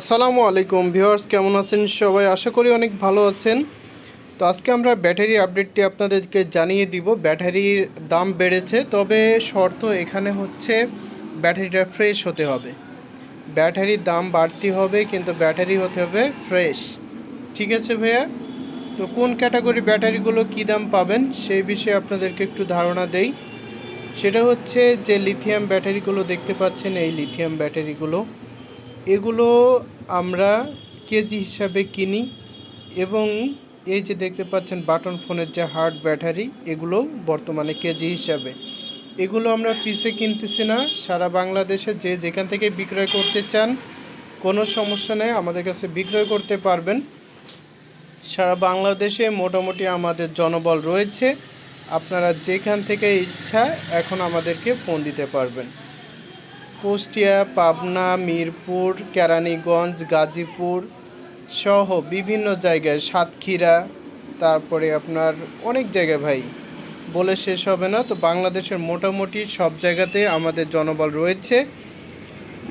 আসসালামু আলাইকুম ভিউয়ার্স, কেমন আছেন সবাই? আশা করি অনেক ভালো আছেন। তো আজকে আমরা ব্যাটারি আপডেটটি আপনাদেরকে জানিয়ে দিব। ব্যাটারির দাম বেড়েছে, তবে শর্ত এখানে হচ্ছে ব্যাটারিটা ফ্রেশ হতে হবে। ব্যাটারির দাম বাড়তি হবে, কিন্তু ব্যাটারি হতে হবে ফ্রেশ। ঠিক আছে ভাইয়া? তো কোন ক্যাটাগরি ব্যাটারিগুলো কী দাম পাবেন সেই বিষয়ে আপনাদেরকে একটু ধারণা দেই। সেটা হচ্ছে যে লিথিয়াম ব্যাটারিগুলো দেখতে পাচ্ছেন, এই লিথিয়াম ব্যাটারিগুলো। এগুলো আমরা কেজি হিসাবে কিনি এবং এই যে দেখতে পাচ্ছেন বাটন ফোনের যে হার্ড ব্যাটারি, এগুলো বর্তমানে কেজি হিসাবে। এগুলো আমরা পিসে কিনতেছি না, সারা বাংলাদেশে যে যেখান থেকে বিক্রয় করতে চান, কোনো সমস্যা নেই, আমাদের কাছে বিক্রয় করতে পারবেন। সারা বাংলাদেশে মোটামুটি আমাদের জনবল রয়েছে, আপনারা যেখান থেকে ইচ্ছা এখন আমাদেরকে ফোন দিতে পারবেন। কুষ্টিয়া, পাবনা, মিরপুর, কেরানীগঞ্জ, গাজীপুর সহ বিভিন্ন জায়গায় সাতক্ষীরা, তারপরে আপনার অনেক জায়গায় ভাই। বলে শেষ হবে না, তো বাংলাদেশের মোটামুটি সব জায়গাতে আমাদের জনবল রয়েছে।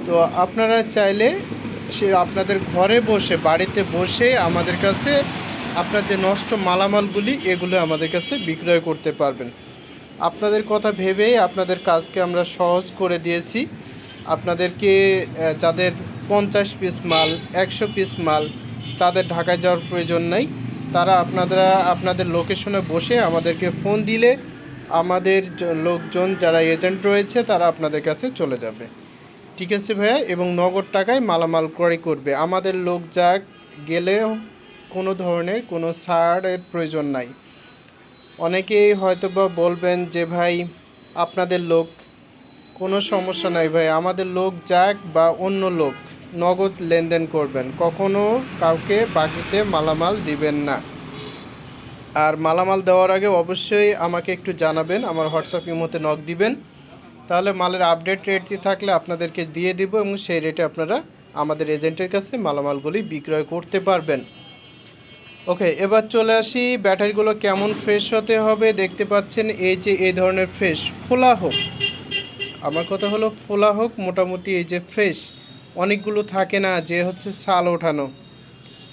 তো আপনারা চাইলে সে আপনাদের ঘরে বসে, বাড়িতে বসে আমাদের কাছে আপনার যে নষ্ট মালামালগুলি, এগুলো আমাদের কাছে বিক্রয় করতে পারবেন। আপনাদের কথা ভেবেই আপনাদের কাজকে আমরা সহজ করে দিয়েছি। আপনাদেরকে যাদের পঞ্চাশ পিস মাল, একশো পিস মাল তাদের ঢাকায় যাওয়ার প্রয়োজন নাই। তারা আপনারা, আপনাদের লোকেশনে বসে আমাদেরকে ফোন দিলে আমাদের লোকজন যারা এজেন্ট রয়েছে তারা আপনাদের কাছে চলে যাবে। ঠিক আছে ভাইয়া? এবং নগদ টাকায় মালামাল ক্রয় করবে। আমাদের লোক যা গেলেও কোনো ধরনের কোনো ছাড়ের প্রয়োজন নাই। অনেকেই হয়তো বা বলবেন যে ভাই, আপনাদের লোক কোনো সমস্যা নাই ভাই। আমাদের লোক যাক বা অন্য লোক, নগদ লেনদেন করবেন। কখনো কাউকে বাকিতে মালামাল দিবেন না। আর মালামাল দেওয়ার আগে অবশ্যই আমাকে একটু জানাবেন, আমার হোয়াটসঅ্যাপ ইমোতে নক দিবেন। তাহলে মালের আপডেট রেটটি থাকলে আপনাদেরকে দিয়ে দিব এবং সেই রেটে আপনারা আমাদের এজেন্টের কাছে মালামালগুলি বিক্রয় করতে পারবেন। ওকে, এবার চলে আসি, ব্যাটারিগুলো কেমন ফ্রেশ হতে হবে? দেখতে পাচ্ছেন এই যে, এই ধরনের ফ্রেশ খোলা হোক। আমার কথা হলো, ফোলা হোক, মোটামুটি এই যে ফ্রেশ অনেকগুলো থাকে না যে হচ্ছে সাল ওঠানো।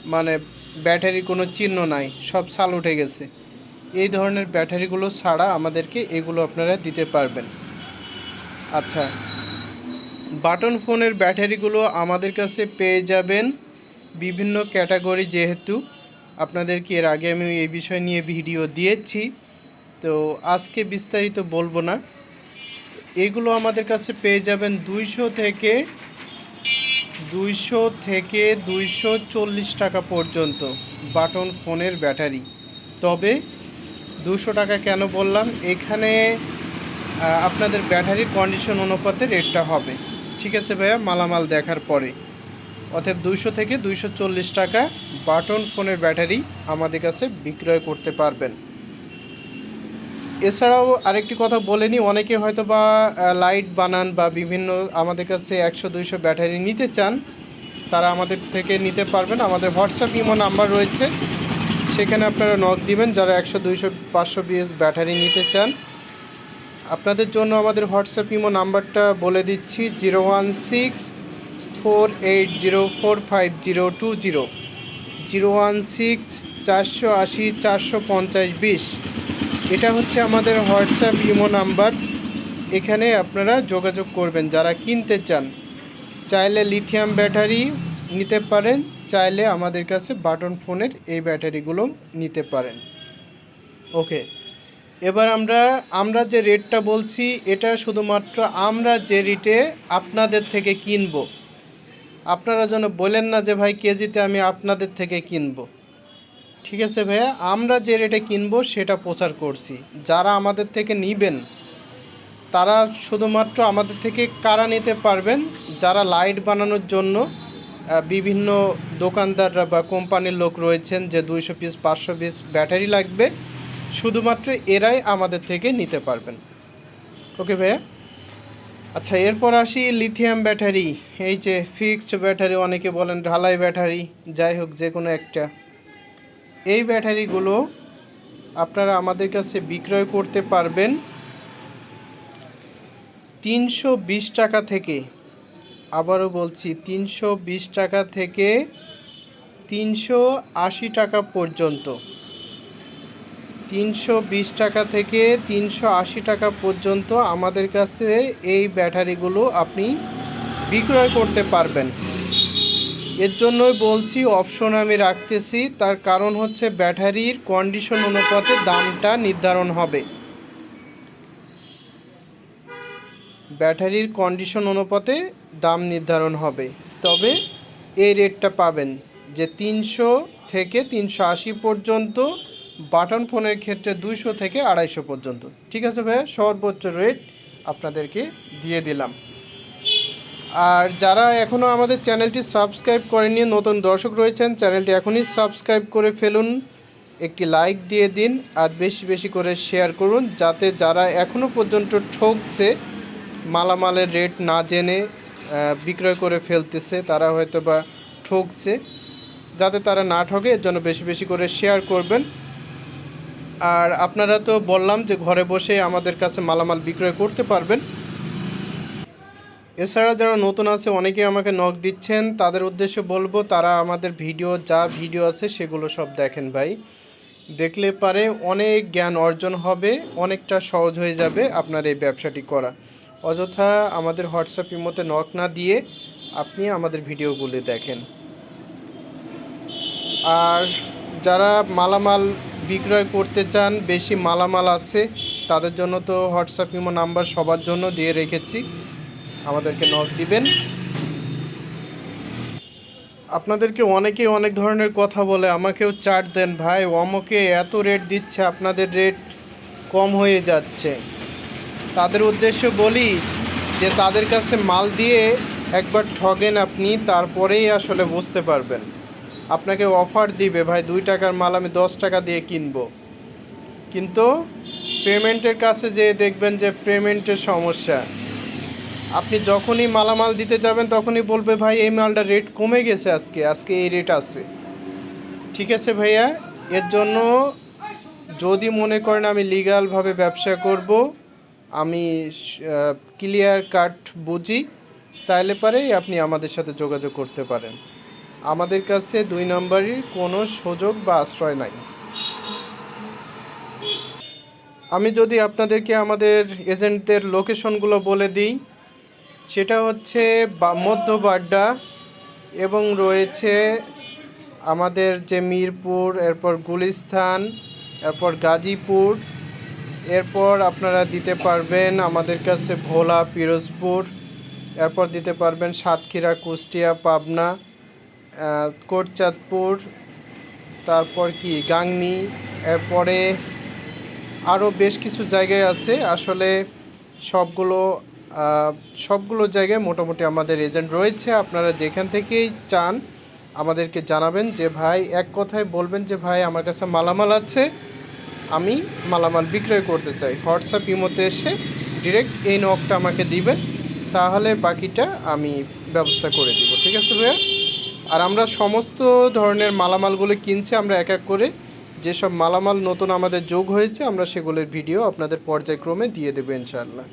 মানে ব্যাটারি কোনো চিহ্ন নাই, সব সাল উঠে গেছে। এই ধরনের ব্যাটারিগুলো ছাড়া আমাদেরকে এগুলো আপনারা দিতে পারবেন। আচ্ছা বাটন ফোনের ব্যাটারিগুলো আমাদের কাছে পেয়ে যাবেন বিভিন্ন ক্যাটাগরি যেহেতু। আপনাদেরকে এর আগে আমি এই বিষয় নিয়ে ভিডিও দিয়েছি। তো আজকে বিস্তারিত বলব না। এগুলো আমাদের কাছে পেয়ে যাবেন দুইশো থেকে দুইশো থেকে দুইশো চল্লিশ টাকা পর্যন্ত বাটন ফোনের ব্যাটারি। তবে দুশো টাকা কেন বললাম? এখানে আপনাদের ব্যাটারির কন্ডিশন অনুপাতে রেটটা হবে। ঠিক আছে ভাইয়া? মালামাল দেখার পরে। অতএব দুইশো থেকে দুইশো চল্লিশ টাকা বাটন ফোনের ব্যাটারি আমাদের কাছে বিক্রয় করতে পারবেন। এছাড়াও আরেকটি কথা বলে নিই, অনেকে হয়তো বা লাইট বানান বা বিভিন্ন আমাদের কাছে একশো, দুইশো ব্যাটারি নিতে চান, তারা আমাদের থেকে নিতে পারবেন। আমাদের হোয়াটসঅ্যাপ, ইমো নাম্বার রয়েছে। সেখানে আপনারা নক দিবেন, যারা একশো, দুইশো, পাঁচশো বিএস ব্যাটারি নিতে চান। আপনাদের জন্য আমাদের হোয়াটসঅ্যাপ, ইমো নাম্বারটা বলে দিচ্ছি, zero one six four eight zero four five zero two zero. Zero one six চারশো আশি, চারশো পঞ্চাশ, বিশ। এটা হচ্ছে আমাদের হোয়াটসঅ্যাপ ইমো নাম্বার। এখানে আপনারা যোগাযোগ করবেন। যারা কিনতে চান, চাইলে লিথিয়াম ব্যাটারি নিতে পারেন, চাইলে আমাদের কাছে বাটন ফোনের এই ব্যাটারিগুলো নিতে পারেন। ওকে, এবার আমরা আমরা যে রেটটা বলছি, এটা শুধুমাত্র আমরা যে রেটে আপনাদের থেকে কিনব। আপনারা যেন বলেন না যে, ভাই, কেজিতে আমি আপনাদের থেকে কিনবো। ঠিক আছে ভাইয়া, আমরা যে রেটে কিনবো সেটা প্রচার করছি। যারা আমাদের থেকে নিবেন, তারা শুধুমাত্র আমাদের থেকে কারা নিতে পারবেন, যারা লাইট বানানোর জন্য বিভিন্ন দোকানদাররা বা কোম্পানির লোক রয়েছেন যে দুইশো পিস, পাঁচশো পিস ব্যাটারি লাগবে, শুধুমাত্র এরাই আমাদের থেকে নিতে পারবেন। ওকে ভাইয়া? আচ্ছা এরপর আসি লিথিয়াম ব্যাটারি। এই যে ফিক্সড ব্যাটারি, অনেকে বলেন ঢালাই ব্যাটারি, যাই হোক, যে কোনো একটা। এই ব্যাটারিগুলো আপনারা আমাদের কাছে বিক্রয় করতে পারবেন তিনশো বিশ টাকা থেকে, আবারও বলছি, তিনশো বিশ টাকা থেকে তিনশো আশি টাকা পর্যন্ত। তিনশো বিশ টাকা থেকে তিনশো আশি টাকা পর্যন্ত আমাদের কাছে এই ব্যাটারিগুলো আপনি বিক্রয় করতে পারবেন। এর জন্যই বলছি অপশন আমি রাখতেছি, তার কারণ হচ্ছে ব্যাটারির কন্ডিশন অনুপাতে দামটা নির্ধারণ হবে। ব্যাটারির কন্ডিশন অনুপাতে দাম নির্ধারণ হবে। তবে এই রেটটা পাবেন, যে তিনশো থেকে তিনশো আশি পর্যন্ত বাটন ফোনের ক্ষেত্রে দুইশো থেকে আড়াইশো পর্যন্ত। ঠিক আছে ভাইয়া? সর্বোচ্চ রেট আপনাদেরকে দিয়ে দিলাম। আর যারা এখনও আমাদের চ্যানেলটি সাবস্ক্রাইব করেনি নতুন দর্শক রয়েছেন, চ্যানেলটি এখনই সাবস্ক্রাইব করে ফেলুন, একটি লাইক দিয়ে দিন আর বেশি বেশি করে শেয়ার করুন, যাতে যারা এখনও পর্যন্ত ঠকছে, মালামালের রেট না জেনে বিক্রয় করে ফেলতেছে, তারা হয়তো বা ঠকছে, যাতে তারা না ঠকে, এর জন্য বেশি বেশি করে শেয়ার করবেন। আর আপনারা তো বললাম যে ঘরে বসে আমাদের কাছে মালামাল বিক্রয় করতে পারবেন। এছাড়া যারা নতুন আছে, অনেকেই আমাকে নক দিচ্ছেন। তাদের উদ্দেশ্যে বলব, তারা আমাদের ভিডিও, যা ভিডিও আছে, সেগুলো সব দেখেন ভাই। দেখলে পারে অনেক জ্ঞান অর্জন হবে, অনেকটা সহজ হয়ে যাবে আপনার এই ব্যবসাটি করা। অযথা আমাদের হোয়াটসঅ্যাপ ইমোতে নক না দিয়ে আপনি আমাদের ভিডিওগুলি দেখেন। আর যারা মালামাল বিক্রয় করতে চান, বেশি মালামাল আছে, তাদের জন্য তো হোয়াটসঅ্যাপ ইমো নাম্বার সবার জন্য দিয়ে রেখেছি। আমাদেরকে নক দিবেন। আপনাদেরকে অনেকেই অনেক ধরনের কথা বলে, আমাকেও চার্ট দেন ভাই। অমকে এত রেট দিচ্ছে, আপনাদের রেট কম হয়ে যাচ্ছে। তাদের উদ্দেশ্যে বলি যে, তাদের কাছে মাল দিয়ে একবার ঠগেন আপনি, তারপরেই আসলে বুঝতে পারবেন। আপনাকে অফার দিবে, ভাই, দুই টাকার মাল আমি দশ টাকা দিয়ে কিনব। কিন্তু পেমেন্টের কাছে যেয়ে দেখবেন যে পেমেন্টের সমস্যা। আপনি যখনই মালামাল দিতে যাবেন, তখনই বলবে, ভাই, এই মালটা রেট কমে গেছে আজকে আজকে এই রেট আছে। ঠিক আছে ভাইয়া? এর জন্য যদি মনে করেন আমি লিগালভাবে ব্যবসা করব, আমি ক্লিয়ার কাট বুঝি, তাহলে পারে আপনি আমাদের সাথে যোগাযোগ করতে পারেন। আমাদের কাছে দুই নম্বরই কোনো সুযোগ বা আশ্রয় নাই। আমি যদি আপনাদেরকে আমাদের এজেন্টদের লোকেশনগুলো বলে দিই সেটা হচ্ছে মধ্য বাড্ডা এবং রয়েছে আমাদের যে মিরপুর, এরপর গুলিস্তান, এরপর গাজীপুর, এরপর আপনারা দিতে পারবেন আমাদের কাছে ভোলা, পিরোজপুর, এরপর দিতে পারবেন সাতক্ষীরা, কুষ্টিয়া, পাবনা কোটচাঁদপুর, তারপর কি, গাংনি, এরপরে আরও বেশ কিছু জায়গায় আছে। আসলে সবগুলো সবগুলো জায়গায় মোটামুটি আমাদের এজেন্ট রয়েছে। আপনারা যেখান থেকেই চান, আমাদেরকে জানাবেন যে, ভাই, এক কথায় বলবেন যে, ভাই, আমার কাছে মালামাল আছে, আমি মালামাল বিক্রয় করতে চাই। হোয়াটসঅ্যাপ ইমোতে এসে ডিরেক্ট এই নখটা আমাকে দিবেন, তাহলে বাকিটা আমি ব্যবস্থা করে দিব। ঠিক আছে ভাইয়া? আর আমরা সমস্ত ধরনের মালামালগুলো কিনছি, আমরা এক এক করে। যেসব মালামাল নতুন আমাদের যোগ হয়েছে, আমরা সেগুলোর ভিডিও আপনাদের পর্যায়ক্রমে দিয়ে দেবো ইনশাআল্লাহ।